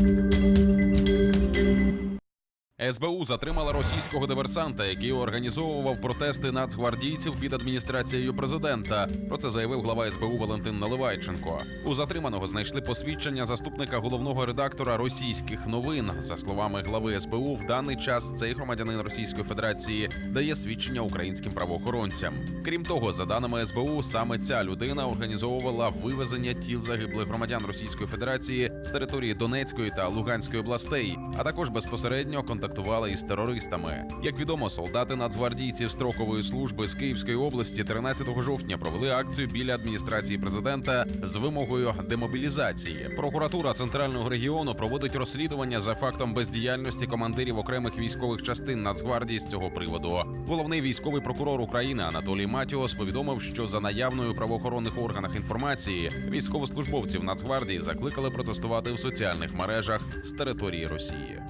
Música СБУ затримала російського диверсанта, який організовував протести нацгвардійців під адміністрацією президента. Про це заявив глава СБУ Валентин Наливайченко. У затриманого знайшли посвідчення заступника головного редактора російських новин. За словами глави СБУ, в даний час цей громадянин Російської Федерації дає свідчення українським правоохоронцям. Крім того, за даними СБУ, саме ця людина організовувала вивезення тіл загиблих громадян Російської Федерації з території Донецької та Луганської областей, а також безпосередньо контактувала із терористами. Як відомо, солдати нацгвардійців строкової служби з Київської області 13 жовтня провели акцію біля адміністрації президента з вимогою демобілізації. Прокуратура центрального регіону проводить розслідування за фактом бездіяльності командирів окремих військових частин Нацгвардії з цього приводу. Головний військовий прокурор України Анатолій Матіос повідомив, що за наявною в правоохоронних органах інформації військовослужбовців Нацгвардії закликали протестувати у соціальних мережах з території Росії.